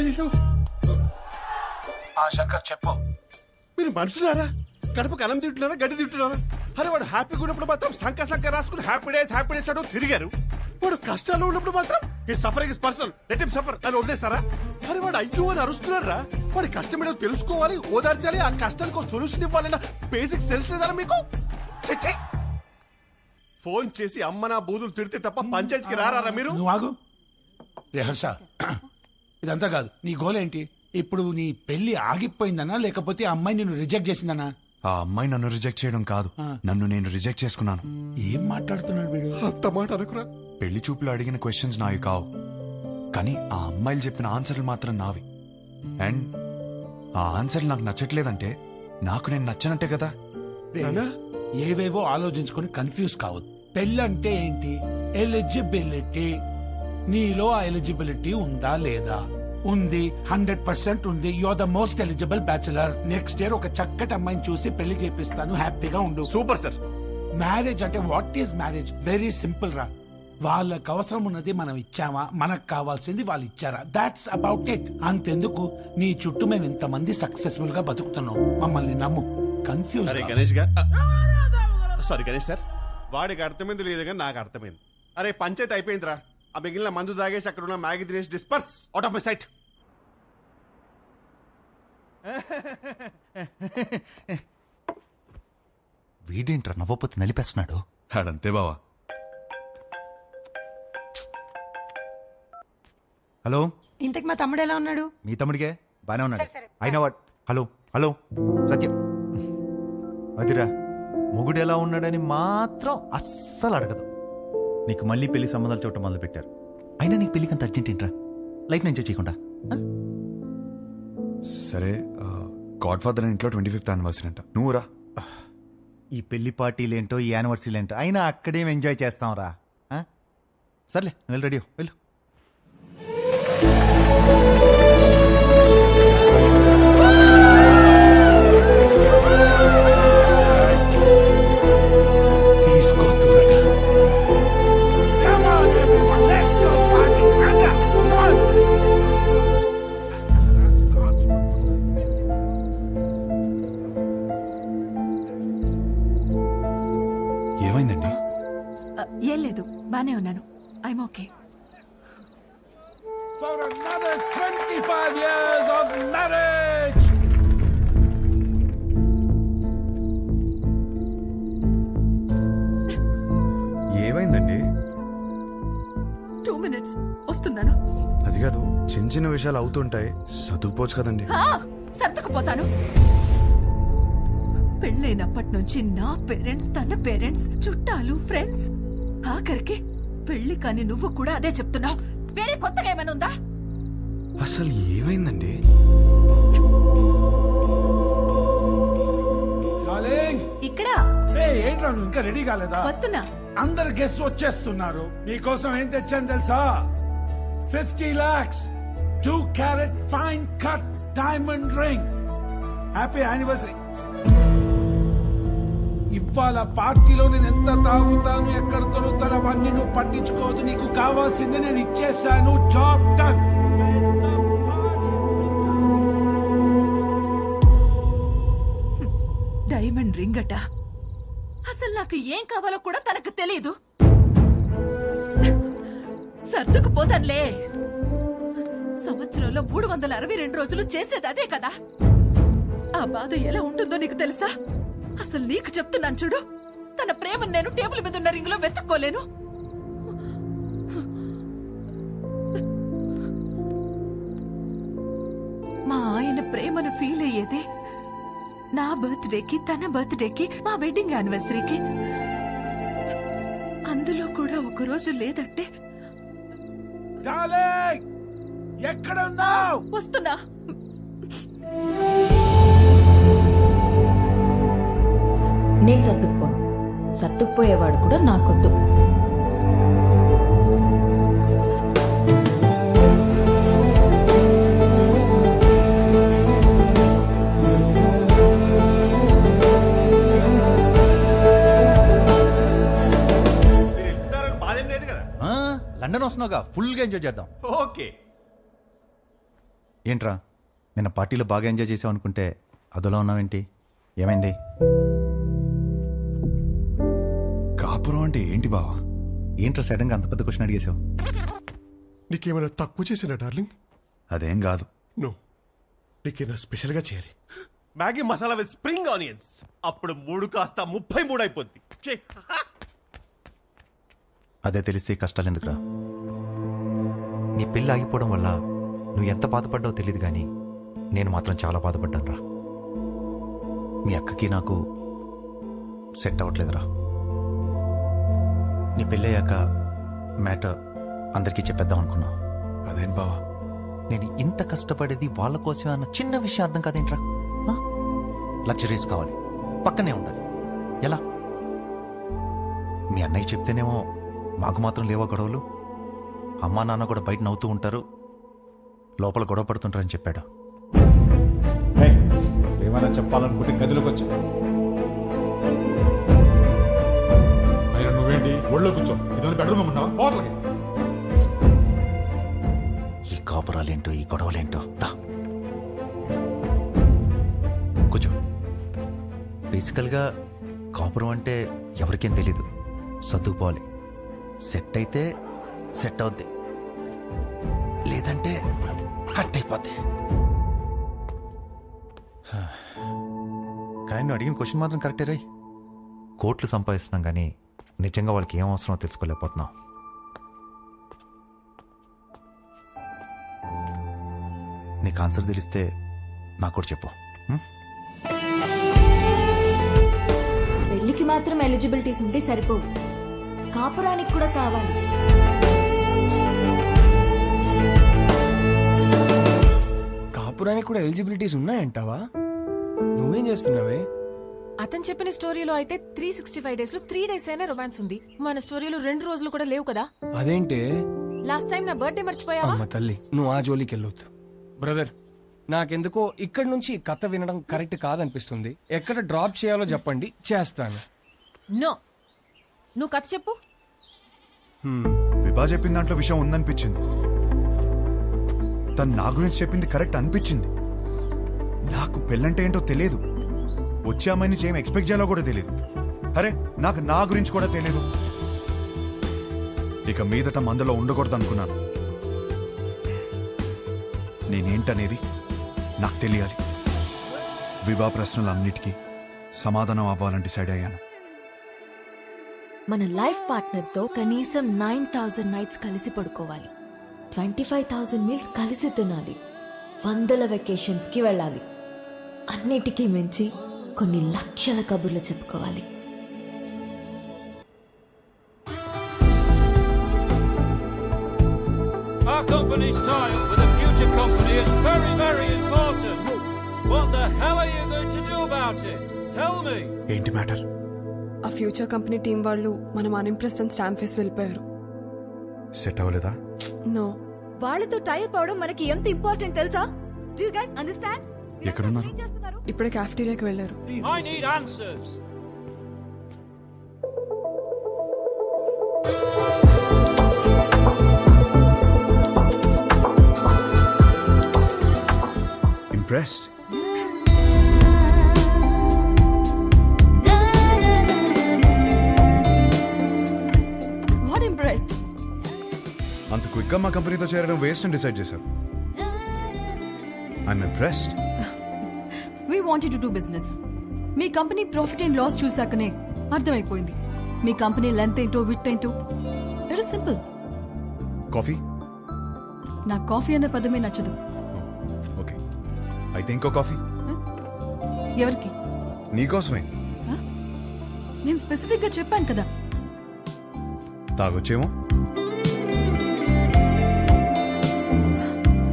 అయ్యో ఆ శంకర్ చెప్పు. మీరు మనుషులారా? కడుపుకి అన్నం తింటున్నారా గడ్డి తింటున్నారా? అరే వాడు హ్యాపీగా ఉన్నప్పుడు మాత్రం సంక సంక రాసుకుని హ్యాపీ డేస్ హ్యాపీ డేస్ అంటూ తిరిగారు. వాడు కష్టాల్లో ఉన్నప్పుడు మాత్రం ఈ suffering is person let him suffer అని వదిలేస్తారా? అరే వాడు అయ్యో అని అరుస్తున్నారా వాడి కష్టం ఏంటో తెలుసుకోవాలి ఓదార్చాలి ఆ కష్టానికి సొల్యూషన్ ఇవ్వాలన్న బేసిక్ సెన్స్ లేదారా మీకు? ఛే, ఛే. ఫోన్ చేసి అమ్మ నా బూదులు తిడితే తప్ప పంచాయతీకి రారా మీరు? నువ్వు ఆగు. రే హర్ష. ఇదంతా కాదు. నీ గోల్ ఏంటి? ఇప్పుడు నీ పెళ్ళి ఆగిపోయిందనా? లేకపోతే ఆ అమ్మాయి నిన్ను రిజెక్ట్ చేసిందనా? ఆ అమ్మాయి నన్ను రిజెక్ట్ చేయడం కాదు. నన్ను నేను రిజెక్ట్ చేసుకున్నాను. ఏం మాట్లాడుతున్నాడు వీడు? అంత మాట అనుకురా. పెళ్ళి చూపులు అడిగిన క్వశ్చన్స్ నావి కావు. కానీ ఆ అమ్మాయిలు చెప్పిన ఆన్సర్లు మాత్రం నావి. అండ్ ఆ ఆన్సర్లు నాకు నచ్చట్లేదంటే నాకు నేను నచ్చనట్టే కదా? ఏవేవో ఆలోచించుకొని కన్ఫ్యూజ్ కావద్దు. పెళ్ళి అంటే ఏంటి? ఎలిజిబిలిటీ. నీలో ఆ ఎలిజిబిలిటీ ఉందా లేదా? ఉంది హండ్రెడ్ పర్సెంట్ ఉంది. You are the most eligible bachelor next year ఒక చక్కటి అమ్మాయిని చూసి పెళ్ళి చేపిస్తాను. హ్యాపీగా ఉండు. సూపర్ సార్ మ్యారేజ్ అంటే what is marriage very simple రా. వాళ్ళకి అవసరం ఉన్నది మనం ఇచ్చామా? మనకు కావాల్సింది వాళ్ళు ఇచ్చారా? దాట్స్ అబౌట్ ఇట్ అంతెందుకు? నీ చుట్టూ మేము ఇంతమంది సక్సెస్ఫుల్గా బతుకుతున్నాం. మమ్మల్ని నమ్ము. కన్ఫ్యూజ్ అరే గణేష్ గారు సారీ గణేష్ సార్. వాడికి అర్థమైంది లేదు కానీ నాకు అర్థమైంది. అరే పంచాయతీ అయిపోయిందిరా. ఆ మిగిలిన మందు తాగేసి అక్కడ ఉన్న మ్యాగీ తినేసి disperse out of my sight వీడేంట్రా నవ్వపోతే నలిపేస్తున్నాడు? అడంతే బావా. హలో? ఇంతకు మా తమ్ముడు ఎలా ఉన్నాడు? మీ తమ్ముడికే? బానే ఉన్నాడు. అయినా వాట్ హలో హలో. సత్యం. అదిరా మొగుడు ఎలా ఉన్నాడని మాత్రం అస్సలు అడగదు. నీకు మళ్ళీ పెళ్ళి సంబంధాలు చూడటం మొదలు పెట్టారు అయినా నీకు పెళ్ళికి అంత అర్జెంట్ ఏంట్రా? లైఫ్ ఎంజాయ్ చేయకుండా? సరే గాడ్ ఫాదర్ ఇంట్లో ట్వంటీ ఫిఫ్త్ యానివర్సరీ అంట. నువ్వు రా. ఈ పెళ్ళి పార్టీలు ఏంటో ఈ యానివర్సరీలు ఏంటో అయినా అక్కడేం ఎంజాయ్ చేస్తాం రా? సర్లే వెళ్ళి రెడీ వెళ్ళు. ఏం లేదు బానే ఉన్నాను. I'm okay For another 25 years of marriage! ఏమైందండి? టూ మినిట్స్ వస్తున్నాను. అది కాదు చిన్న చిన్న విషయాలు అవుతుంటాయి చదువుకోవచ్చు కదండి. ఆ, సర్దుకుపోతాను. పెళ్ళైనప్పటి నుంచి నా పేరెంట్స్ తన పేరెంట్స్ చుట్టాలు ఫ్రెండ్స్ ఆఖరికి పెళ్ళి కాని నువ్వు కూడా అదే చెప్తున్నావు. వేరే కొత్తగా ఏమైనా ఉందా? అసలు ఏమైందండి? ఇక్కడ. ఏంట్రా నువ్వు ఇంకా రెడీ కాలేదా? వస్తున్నా. అందరు గెస్ట్ వచ్చేస్తున్నారు. మీకోసం ఏం తెచ్చాను తెలుసా? Fifty lakhs two carat fine cut diamond ring happy anniversary ఇవాళ పార్టీలో నేను ఎంత తాగుతాను ఎక్కడ దొరుకుతాను అవన్నీ నువ్వు పట్టించుకోవద్దు. నీకు కావాల్సింది నేను ఇచ్చేసాను జాబ్ డన్. డైమండ్ రింగ్ అట. అసలు నాకు ఏం కావాలో కూడా తనకు తెలియదు సర్దుకుపోతానులే. సంవత్సరంలో మూడు వందల అరవై రెండు రోజులు చేసేది అదే కదా? ఆ బాధ ఎలా ఉంటుందో నీకు తెలుసా? అసలు నీకు చెప్తున్నాను చూడు. తన ప్రేమను నేను టేబుల్ మీద ఉన్న రింగ్లో వెతుక్కోలేను. మా ఆయన ప్రేమను ఫీల్ అయ్యేదే. నా బర్త్డేకి తన బర్త్డేకి మా వెడ్డింగ్ యానివర్సరీకి అందులో కూడా ఒక రోజు లేదంటే. వస్తున్నా. నేను సర్దుకుపోను? సర్దుకుపోయేవాడు కూడా నాకొద్దు. మీరు వెళ్తున్నారని బాధ ఏం లేదు కదా ఆ, లండన్ వస్తున్నావుగా. ఫుల్గా ఎంజాయ్ చేద్దాం. ఓకే. ఏంట్రా? నిన్న పార్టీలో బాగా ఎంజాయ్ చేసావు అనుకుంటే అదోలా ఉన్నావేంటి? ఏమైంది? కాపురం అంటే ఏంటి బావా? ఏంట్రా సడన్గా అంత పెద్ద క్వశ్చన్ అడిగేశావు? నీకేమైనా తక్కువ చేసినా డార్లింగ్? అదేం కాదు. నో. నీకేమైనా స్పెషల్గా చేయాలి? Maggi masala with spring onions. అప్పుడు మూడు కాస్త ముప్పై మూడు అయిపోద్ది. ఛే, అదే తెలిసి కష్టాలు ఎందుకురా? నీ పెళ్ళి ఆగిపోవడం వల్ల నువ్వు ఎంత బాధపడ్డావో తెలియదు కానీ నేను మాత్రం చాలా బాధపడ్డాను రా మీ అక్కకి నాకు సెట్ అవ్వట్లేదురా. నీ పెళ్ళయ్యాక మ్యాటర్ అందరికీ చెప్పేద్దాం అనుకున్నా. అదేం బావా? నేను ఇంత కష్టపడేది వాళ్ళ కోసమే అన్న చిన్న విషయం అర్థం కాదేంట్రా? లగ్జరీస్ కావాలి. పక్కనే ఉండాలి. ఎలా? మీ అన్నయ్య చెప్తేనేమో మాకు మాత్రం లేవా గొడవలు. అమ్మా నాన్న కూడా బయట నవ్వుతూ ఉంటారు. లోపల గొడవ పడుతుంటారని చెప్పాడు. ఏమైనా చెప్పాలనుకుంటే గదిలోకి వచ్చా. ఒళ్ళో కూర్చో. ఇదో బెడ్రూమ్ ఉన్నావా పోతలకి ఈ కాపురాలేంటో ఈ గొడవలేంటో? దా. కూర్చో. బేసికల్గా కాపురం అంటే ఎవరికేం తెలీదు. సర్దుకుపోవాలి. సెట్ అయితే సెట్ అవుద్ది. లేదంటే కట్ అయిపోద్ది. కానీ నువ్వు అడిగిన క్వశ్చన్ మాత్రం కరెక్టే రై. కోట్లు సంపాదిస్తున్నాం కానీ నిజంగా వాళ్ళకి ఏం అవసరమో తెలుసుకోలేకపోతున్నాం. నీకు ఆన్సర్ తెలిస్తే నాకు కూడా చెప్పు? పెళ్ళికి మాత్రం ఎలిజిబిలిటీస్ ఉంటే సరిపోవు. కాపురానికి కూడా కావాలి. కాపురానికి కూడా ఎలిజిబిలిటీస్ ఉన్నాయంటావా? నువ్వేం చేస్తున్నావే? అతను చెప్పిన స్టోరీలో అయితే త్రీ సిక్స్టీ ఫైవ్ డేస్లో త్రీ డేస్ అయినా రొమాన్స్ ఉంది. మన స్టోరీలో రెండు రోజులు కూడా లేవు కదా? అదేంటే? లాస్ట్ టైం నా బర్త్డే మర్చిపోయావా? అమ్మ తల్లి నువ్వు ఆ జోలికి వెళ్ళొద్దు. బ్రదర్ నాకెందుకో ఇక్కడి నుంచి ఈ కథ వినడం కరెక్ట్ కాదనిపిస్తుంది. ఎక్కడ డ్రాప్ చేయాలో చెప్పండి చేస్తాను. నో నువ్వు కథ చెప్పు. హ్మ్. విభా చెప్పిన దాంట్లో విషయం ఉందనిపించింది. తను నా గురించి చెప్పింది కరెక్ట్ అనిపించింది. నాకు పెళ్ళంటే ఏంటో తెలియదు. వచ్చే అమ్మాయి నుంచి ఏం ఎక్స్పెక్ట్ చేయాలో కూడా తెలియదు అరే నాకు నా గురించి కూడా తెలియదు ఇక మీదట మందులో ఉండకూడదు అనుకున్నాను. నేనేంటనేది నాకు తెలియాలి. విభా ప్రశ్నలన్నిటికీ సమాధానం అవ్వాలని డిసైడ్ అయ్యాను. మన లైఫ్ పార్ట్నర్తో కనీసం నైన్ థౌసండ్ నైట్స్ కలిసి పడుకోవాలి. ట్వంటీ ఫైవ్ థౌసండ్ మీల్స్ కలిసి తినాలి. వందల వెకేషన్స్కి వెళ్ళాలి. అన్నిటికీ మించి కొన్ని లక్షల కబుర్లు చెప్పుకోవాలి Our company's tie-up with a future company is very, very important. What the hell are you going to do about it? Tell me. ఏంటి మ్యాటర్ ఆ ఫ్యూచర్ కంపెనీ టీం వాళ్ళు మనం అన్ఇంప్రెస్డ్ అని స్టాంప్ వెళ్ళిపోయారు సెట్ అవ్వలేదా నో వాళ్ళతో టైప్ అవడం మనకి ఎంత ఇంపార్టెంట్ తెలుసా డూ యు గైస్ అండర్స్టాండ్ ఎక్కడున్నారు? ఇప్పుడే క్యాఫ్టీరియాకి వెళ్ళారు. I need answers. Impressed what impressed అంత క్విక్గా మా కంపెనీతో చేరడం వేస్ట్ అని డిసైడ్ చేశారు. I'm impressed wanted to do business me company profit and loss చూసాకనే అర్థమైపోయింది. మీ కంపెనీ లెంత్ ఏంటో విత్ ఏంటో? ఇట్ ఇస్ సింపుల్ కాఫీ నాకు కాఫీ అనే పదమే నచ్చదు. ఓకే అయితే ఇంకో కాఫీ ఎవరికి? నీకోసమే. నేను స్పెసిఫిక్గా చెప్పాను కదా. తాగొచ్చేమో?